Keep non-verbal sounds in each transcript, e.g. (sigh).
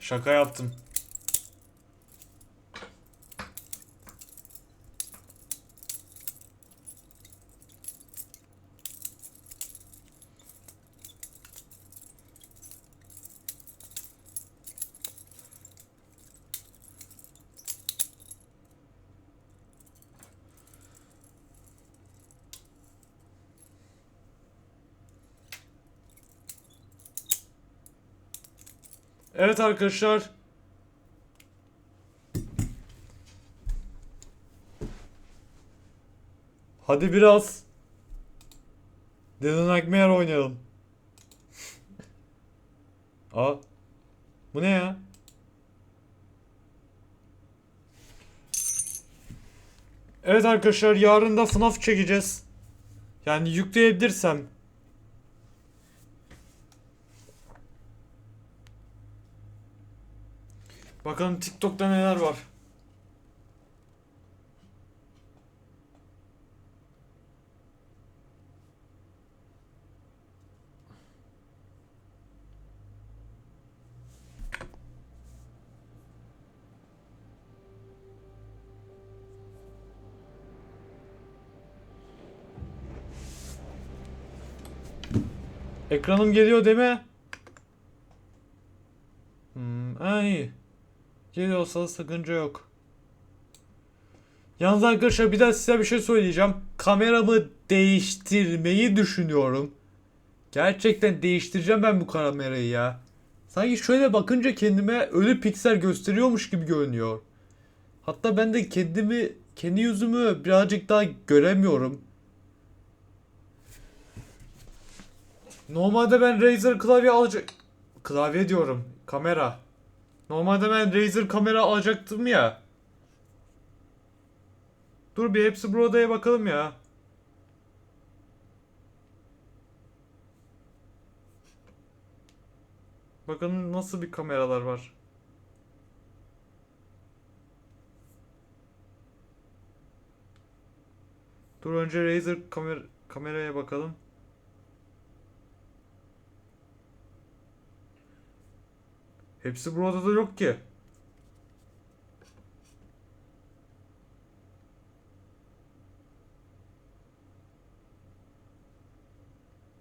Şaka yaptım. Evet arkadaşlar. Hadi biraz Dead Nightmare oynayalım. Aa. Bu ne ya? Evet arkadaşlar yarın da FNAF çekeceğiz. Yani yükleyebilirsem. Bakalım TikTok'ta neler var. Ekranım geliyor değil mi? Hmm, ha iyi. Geliyorsa sıkıntı yok. Yalnız arkadaşlar bir de size bir şey söyleyeceğim. Kameramı değiştirmeyi düşünüyorum. Gerçekten değiştireceğim ben bu kamerayı ya. Sanki şöyle bakınca kendime ölü piksel gösteriyormuş gibi görünüyor. Hatta ben de kendimi, kendi yüzümü birazcık daha göremiyorum. Normalde ben Razer klavye alacak... Klavye diyorum. Kamera. Normalde ben Razer kamera alacaktım ya. Dur bir hepsi buradaya bakalım ya. Bakın nasıl bir kameralar var. Dur önce Razer kamer kameraya bakalım. Hepsi burada da yok ki.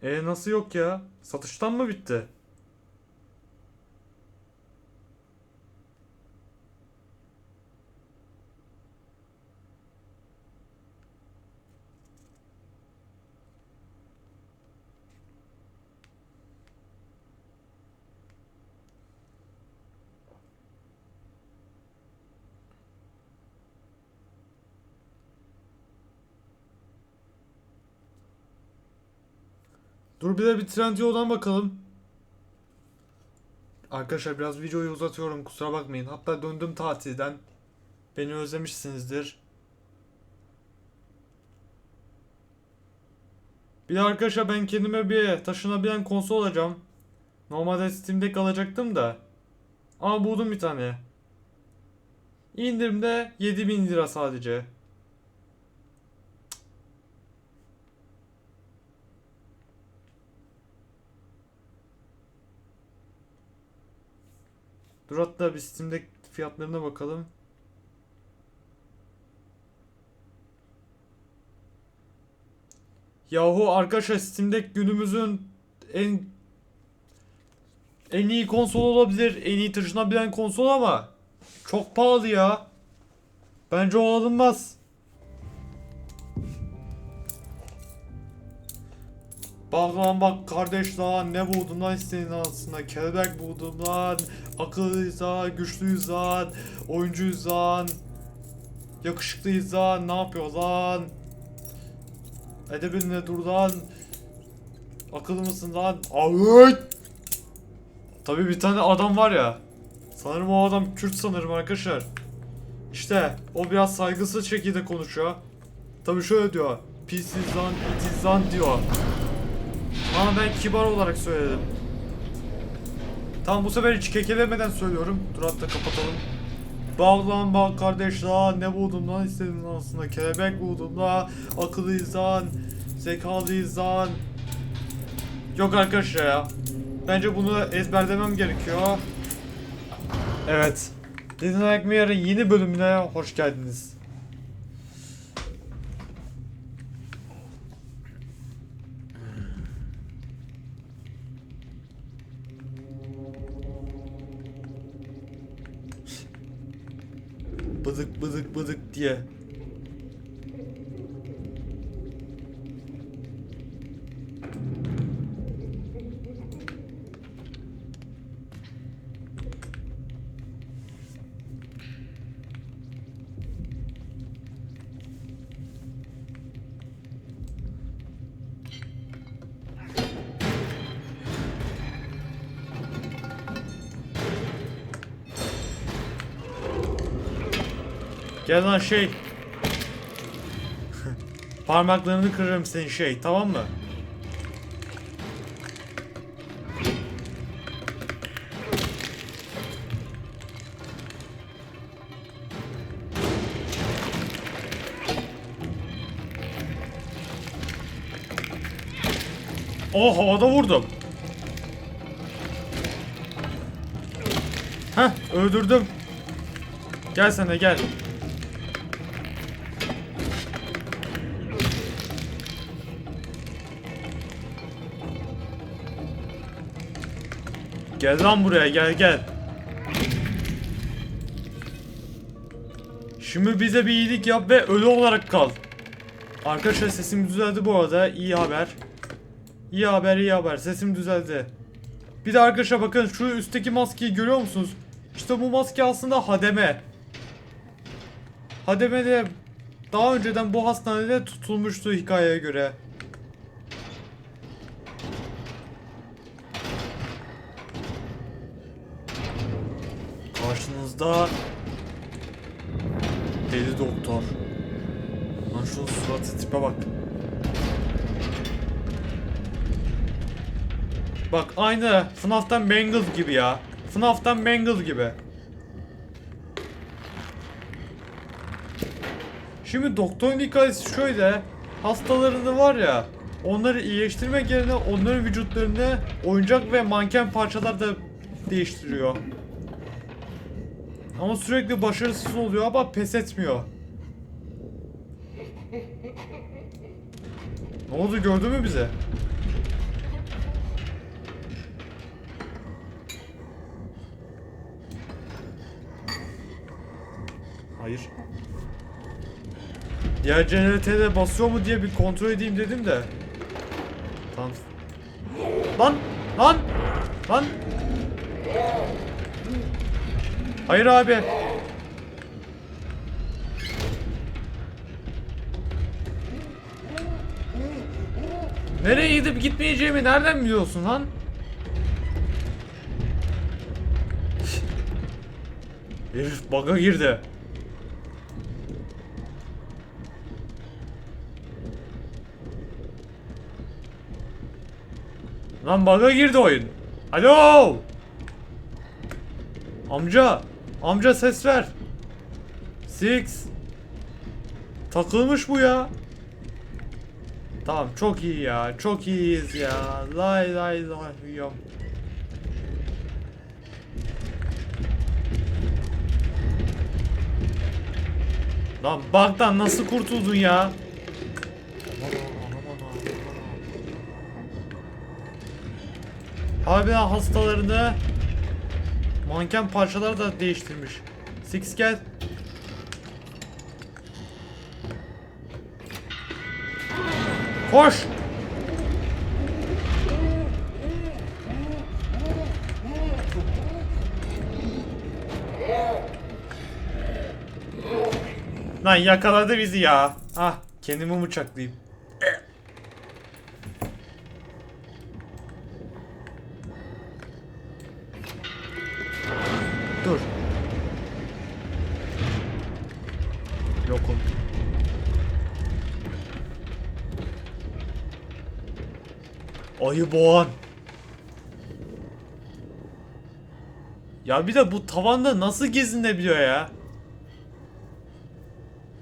E nasıl yok ya? Satıştan mı bitti? Dur bir de bir Trendyol'dan bakalım. Arkadaşlar biraz videoyu uzatıyorum kusura bakmayın. Hatta döndüm tatilden. Beni özlemişsinizdir. Bir de arkadaşlar ben kendime bir taşınabilen konsol alacağım. Normalde Steam Deck alacaktım da. Ama buldum bir tane. İndirimde 7000 lira sadece. Dur hatta bir Steam'de fiyatlarına bakalım. Yahu arkadaşlar Steam'de günümüzün en en iyi konsol olabilir. En iyi taşınabilen konsol ama çok pahalı ya. Bence o alınmaz. Bak lan bak kardeş lan ne buldum lan senin aslında kelebek buldum lan akıllıyız lan güçlüyüz lan oyuncuyuz lan yakışıklıyız lan ne yapıyoruz lan edebinle dur lan. Akıllı mısın lan? Evet Tabi bir tane adam var ya. Sanırım o adam Kürt sanırım arkadaşlar. İşte o biraz saygısız şekilde konuşuyor. Tabi şöyle diyor. Pis lan itiz lan diyor. Ama ben kibar olarak söyledim. Tamam bu sefer hiç kekelemeden söylüyorum. Dur hatta kapatalım. Bak lan bak kardeş lan ne buldum lan istedim aslında kelebek buldum lan akıllıyız lan zekalıyız lan Yok arkadaşlar ya Bence bunu ezberlemem gerekiyor Evet. Dedin Nightmare'ın yeni bölümüne hoş geldiniz. Diye. Gel lan şey. Parmaklarını kırarım senin şey tamam mı? Oh havada vurdum. Heh öldürdüm. Gel de gel. Gel lan buraya gel gel. Şimdi bize bir iyilik yap ve ölü olarak kal. Arkadaşlar sesim düzeldi bu arada. İyi haber. İyi haber iyi haber. Sesim düzeldi. Bir de arkadaşlar bakın şu üstteki maskeyi görüyor musunuz? İşte bu maske aslında hademe. Hademe de daha önceden bu hastanede tutulmuştu hikayeye göre. Karşınızda deli doktor. Lan şunun suratı tipe bak. Bak aynı FNAF'tan Mangle gibi ya. FNAF'tan Mangle gibi. Şimdi doktorun hikayesi şöyle. Hastalarını var ya onları iyileştirmek yerine onların vücutlarını oyuncak ve manken parçalar da değiştiriyor. Ama sürekli başarısız oluyor ama pes etmiyor. Ne oldu gördü mü bize? Hayır. Diğer jeneratörde basıyor mu diye bir kontrol edeyim dedim de. Tamam. Lan! Lan! Lan! Hayır abi. Nereye gidip gitmeyeceğimi nereden biliyorsun lan? Herif bug'a girdi. Lan bug'a girdi oyun. Alo! Amca! Amca ses ver. Six. Takılmış bu ya. Tamam çok iyi ya. Çok iyiyiz ya. Lay lay lay yom. Lan bug'dan nasıl kurtuldun ya? Harbiden hastalarını manken parçaları da değiştirmiş. Six gel. Koş. Lan yakaladı bizi ya. Ah kendimi bıçaklayayım. Dur. Yokum. Ayı boğan. Ya bir de bu tavanda nasıl gezinebiliyor ya?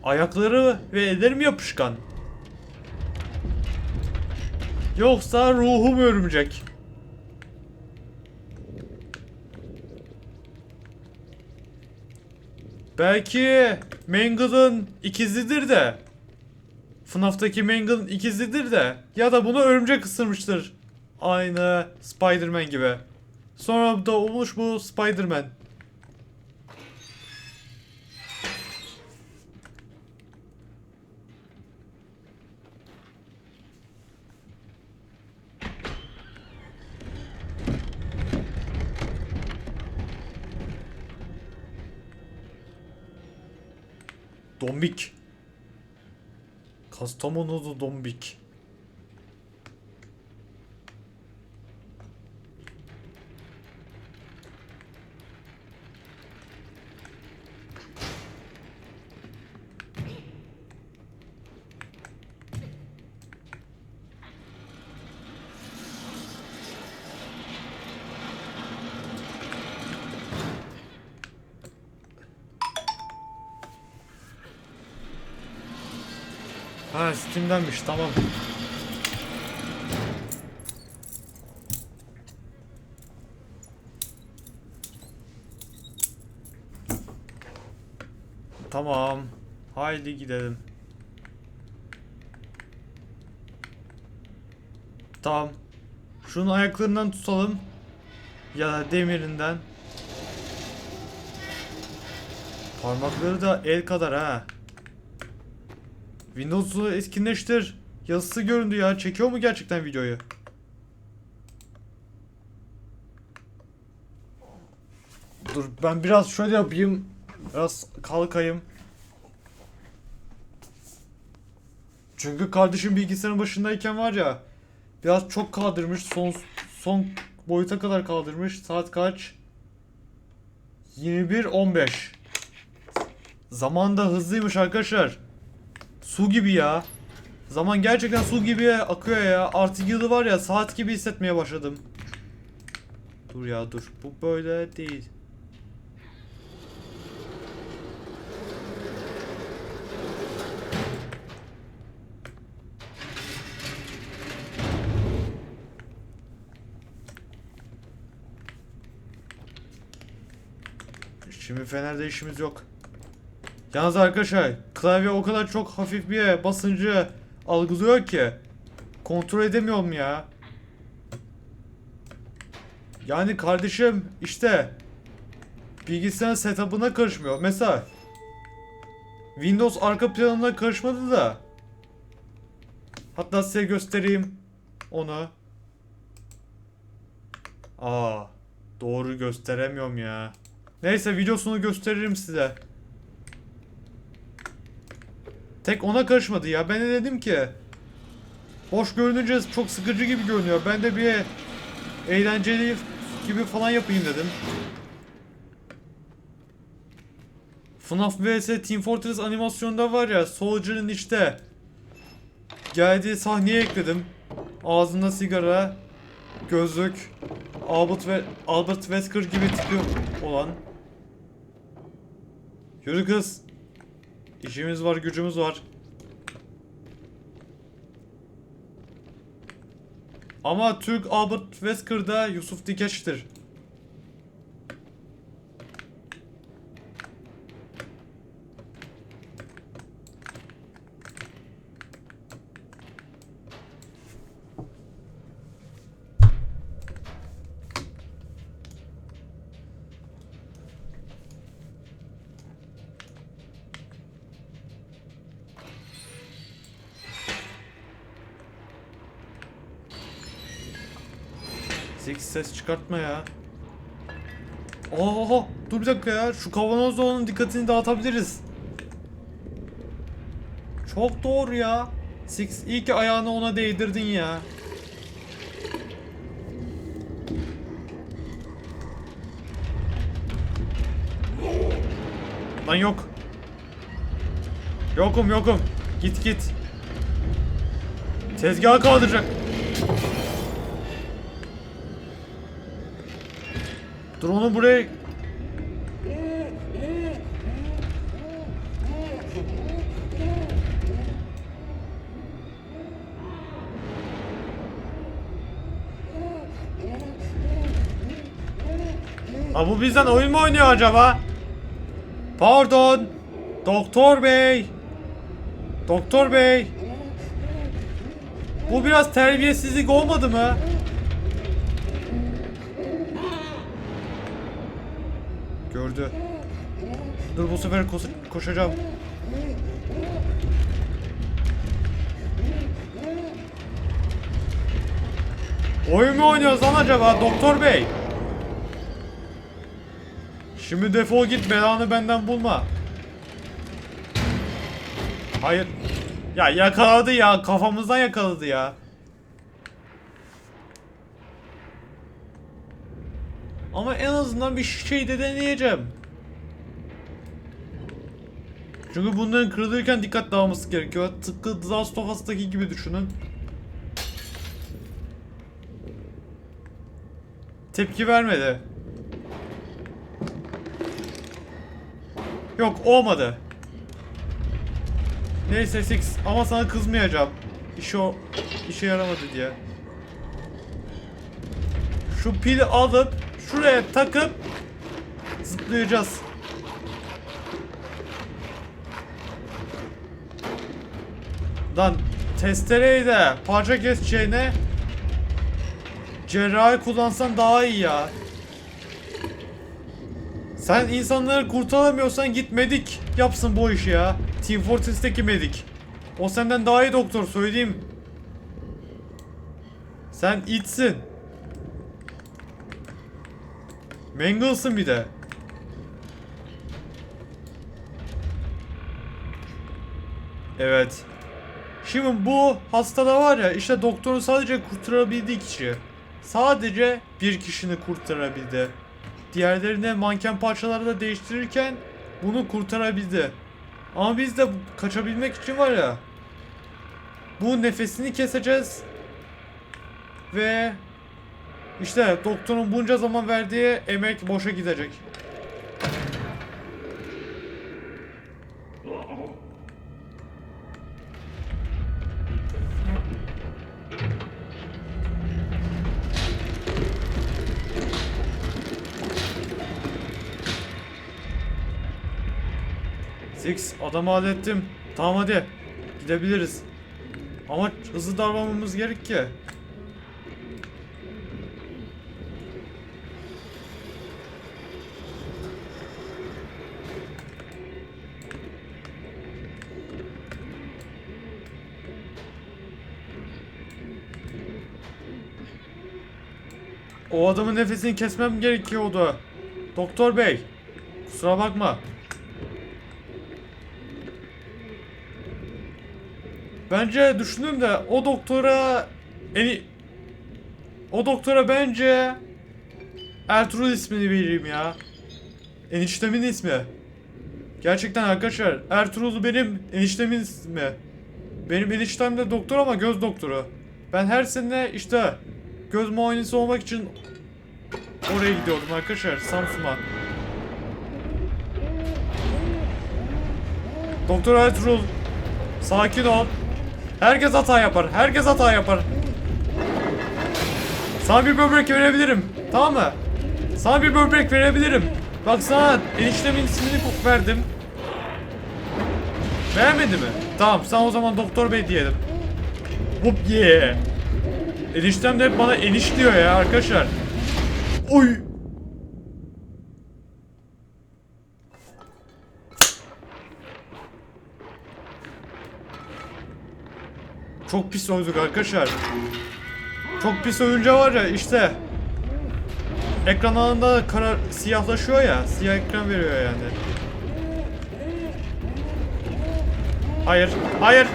Ayakları ve elleri mi yapışkan? Yoksa ruhu mu örümcek? Belki Mangle'ın ikizidir de. FNAF'taki Mangle'ın ikizidir de. Ya da bunu örümcek ısırmıştır. Aynı Spider-Man gibi. Sonra da olmuş bu Spider-Man. Dombik. Kastamonu'da dombik. Ha Steam'denmiş tamam. Tamam. Haydi gidelim. Tamam. Şunun ayaklarından tutalım. Ya da demirinden. Parmakları da el kadar ha. Windows'u etkinleştir. Yazısı göründü ya. Çekiyor mu gerçekten videoyu? Dur ben biraz şöyle yapayım. Biraz kalkayım. Çünkü kardeşim bilgisayarın başındayken var ya biraz çok kaldırmış son son boyuta kadar kaldırmış. Saat kaç? 21.15 Zaman da hızlıymış arkadaşlar. Su gibi ya. Zaman gerçekten su gibi akıyor ya. Artık yılı var ya saat gibi hissetmeye başladım. Dur ya dur. Bu böyle değil. Şimdi fenerde işimiz yok. Yalnız arkadaşlar klavye o kadar çok hafif bir basıncı algılıyor ki kontrol edemiyorum ya. Yani kardeşim işte bilgisayar setup'ına karışmıyor. Mesela Windows arka planına karışmadı da hatta size göstereyim onu. Aa, doğru gösteremiyorum ya. Neyse videosunu gösteririm size. Tek ona karışmadı ya. Ben de dedim ki boş görününce çok sıkıcı gibi görünüyor. Ben de bir eğlenceli gibi falan yapayım dedim. FNAF vs Team Fortress animasyonda var ya Soldier'ın işte geldiği sahneye ekledim. Ağzında sigara, gözlük, Albert ve Albert Wesker gibi tipi olan. Yürü kız. İşimiz var, gücümüz var. Ama Türk Albert Wesker'da Yusuf Dikeç'tir. Six ses çıkartma ya. Aa, dur bir dakika ya. Şu kavanozla onun dikkatini dağıtabiliriz. Çok doğru ya. Six iyi ki ayağını ona değdirdin ya. Lan yok. Yokum yokum. Git git. Tezgahı kaldıracak. Dur onu buraya... Aa, bu bizden oyun mu oynuyor acaba? Pardon. Doktor bey. Doktor bey. Bu biraz terbiyesizlik olmadı mı? Gördü. Dur bu sefer koş- koşacağım. Oyun mu oynuyoruz lan acaba doktor bey? Şimdi defol git belanı benden bulma. Hayır. Ya yakaladı ya kafamızdan yakaladı ya. Ama en azından bir şey de deneyeceğim. Çünkü bunların kırılırken dikkat dağılması gerekiyor. Tıpkı The Last of Us'taki gibi düşünün. Tepki vermedi. Yok olmadı. Neyse Six ama sana kızmayacağım. İşe o işe yaramadı diye. Şu pili alıp şuraya takıp zıplayacağız. Lan testereyi de parça keseceğine cerrahi kullansan daha iyi ya. Sen insanları kurtaramıyorsan git medik yapsın bu işi ya. Team Fortress'teki medik. O senden daha iyi doktor söyleyeyim. Sen itsin. Mangles'ın bir de. Evet. Şimdi bu hastada var ya işte doktorun sadece kurtarabildiği kişi. Sadece bir kişini kurtarabildi. Diğerlerine manken parçaları da değiştirirken bunu kurtarabildi. Ama biz de kaçabilmek için var ya bu nefesini keseceğiz ve işte doktorun bunca zaman verdiği emek boşa gidecek. Six adamı hallettim. Tamam hadi. Gidebiliriz. Ama hızlı davranmamız gerek ki. O adamın nefesini kesmem gerekiyordu. Doktor bey. Kusura bakma. Bence düşündüm de o doktora en o doktora bence Ertuğrul ismini vereyim ya. Eniştemin ismi. Gerçekten arkadaşlar Ertuğrul benim eniştemin ismi. Benim eniştem de doktor ama göz doktoru. Ben her sene işte göz muayenesi olmak için oraya gidiyordum arkadaşlar Samsun'a. Doktor Ertuğrul sakin ol. Herkes hata yapar. Herkes hata yapar. Sana bir böbrek verebilirim. Tamam mı? Sana bir böbrek verebilirim. Bak sana eniştemin ismini verdim. Beğenmedi mi? Tamam sen o zaman doktor bey diyelim. Hop yeah. Eniştem de hep bana eniş diyor ya arkadaşlar. Oy. Çok pis olduk arkadaşlar. Çok pis oyunca var ya işte. Ekran anında karar siyahlaşıyor ya. Siyah ekran veriyor yani. Hayır. Hayır.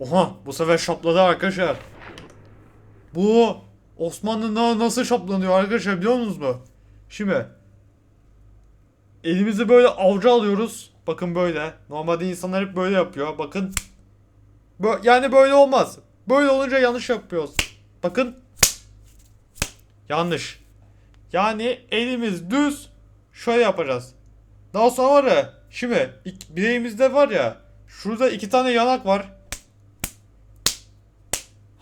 Oha bu sefer şapladı arkadaşlar. Bu Osmanlı na- nasıl şaplanıyor arkadaşlar biliyor musunuz mu? Şimdi elimizi böyle avcı alıyoruz. Bakın böyle. Normalde insanlar hep böyle yapıyor. Bakın. Bö- yani böyle olmaz. Böyle olunca yanlış yapıyoruz. Bakın. Yanlış. Yani elimiz düz. Şöyle yapacağız. Daha sonra var ya. Şimdi bileğimizde var ya. Şurada iki tane yanak var.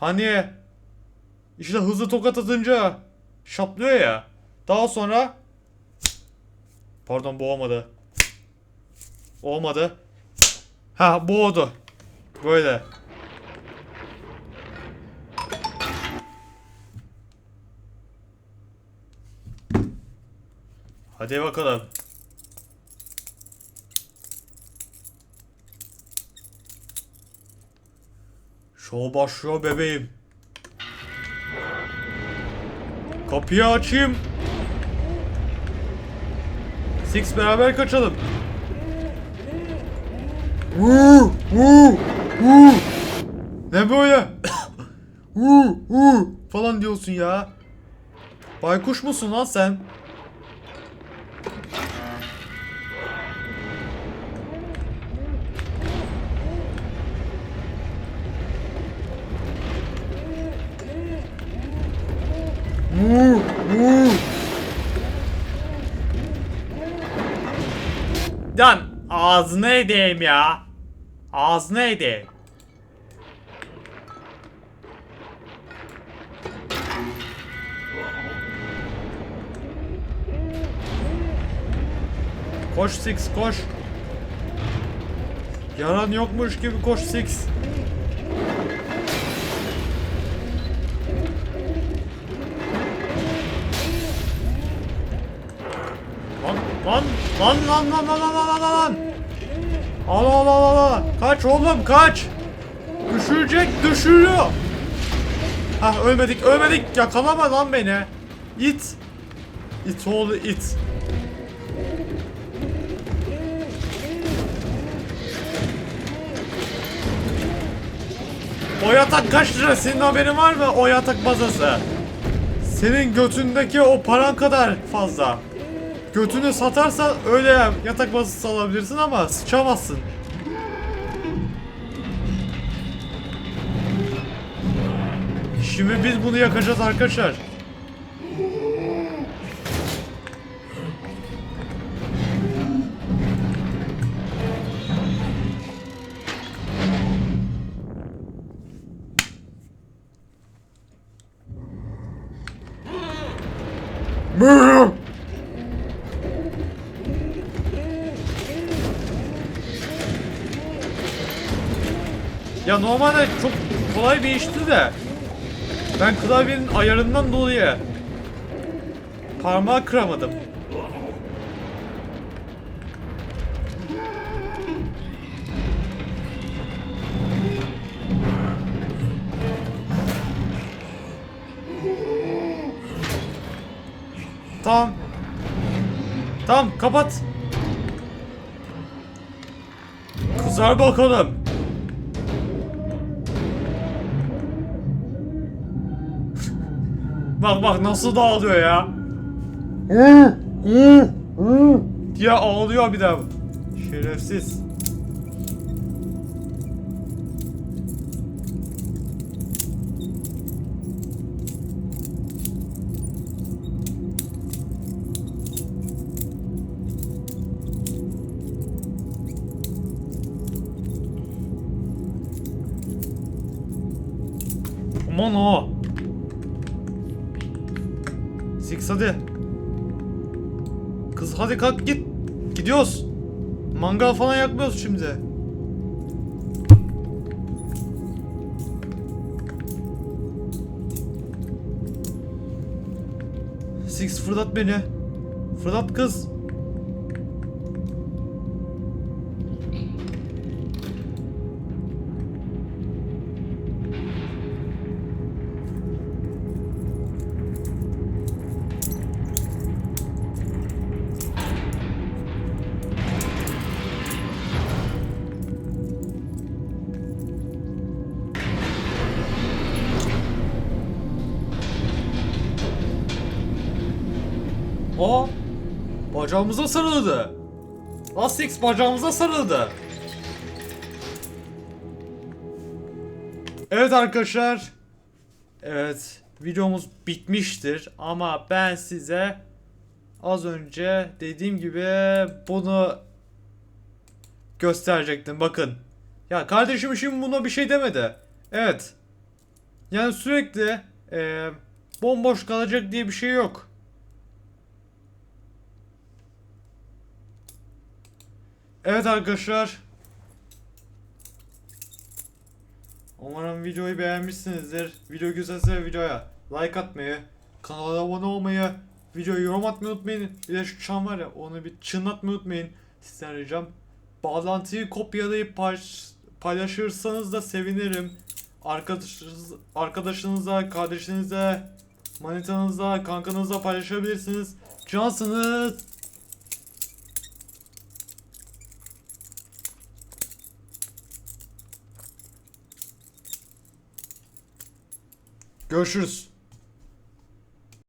Hani işte hızlı tokat atınca şaplıyor ya. Daha sonra Pardon bu olmadı. Olmadı. Ha bu oldu. Böyle. Hadi bakalım. Şov başlıyor bebeğim. Kapıyı açayım. Six beraber kaçalım. Vuu, vuu, vuu. Ne böyle? (coughs) Vuu, vuu falan diyorsun ya. Baykuş musun lan sen? Lan ağzına edeyim ya. Ağzına edeyim. Koş Six koş. Yaran yokmuş gibi koş Six. Lan lan lan lan lan lan lan. Al al al al. Kaç oğlum kaç. Düşürecek düşürüyor. Ah ölmedik ölmedik. Yakalama lan beni. İt. İt oğlu it. O yatak kaç lira? Senin haberin var mı? O yatak bazası. Senin götündeki o paran kadar fazla. Götünü satarsan öyle yatak bazısı alabilirsin ama sıçamazsın. Şimdi biz bunu yakacağız arkadaşlar. Mırrrr! Ya normalde çok kolay bir işti de ben klavyenin ayarından dolayı parmağı kıramadım. Tamam. Tamam kapat. Kızar bakalım. Bak bak nasıl da ağlıyor ya. diye ağlıyor bir daha. Şerefsiz. Kalk git. Gidiyoruz. Mangal falan yakmıyoruz şimdi. Six fırlat beni. Fırlat kız. Bacağımıza sarıldı. Lastix bacağımıza sarıldı. Evet arkadaşlar. Evet. Videomuz bitmiştir. Ama ben size az önce dediğim gibi bunu gösterecektim. Bakın. Ya kardeşim şimdi buna bir şey demedi. Evet. Yani sürekli eee, bomboş kalacak diye bir şey yok. Evet arkadaşlar. Umarım videoyu beğenmişsinizdir. Video güzelse videoya like atmayı, kanala abone olmayı, videoya yorum atmayı unutmayın. Bir de şu çan var ya onu bir çınlatmayı unutmayın. Sizden ricam. Bağlantıyı kopyalayıp paylaş- paylaşırsanız da sevinirim. Arkadaşınız, arkadaşınızla, kardeşinizle, manitanızla, kankanızla paylaşabilirsiniz. Cansınız. Görüşürüz.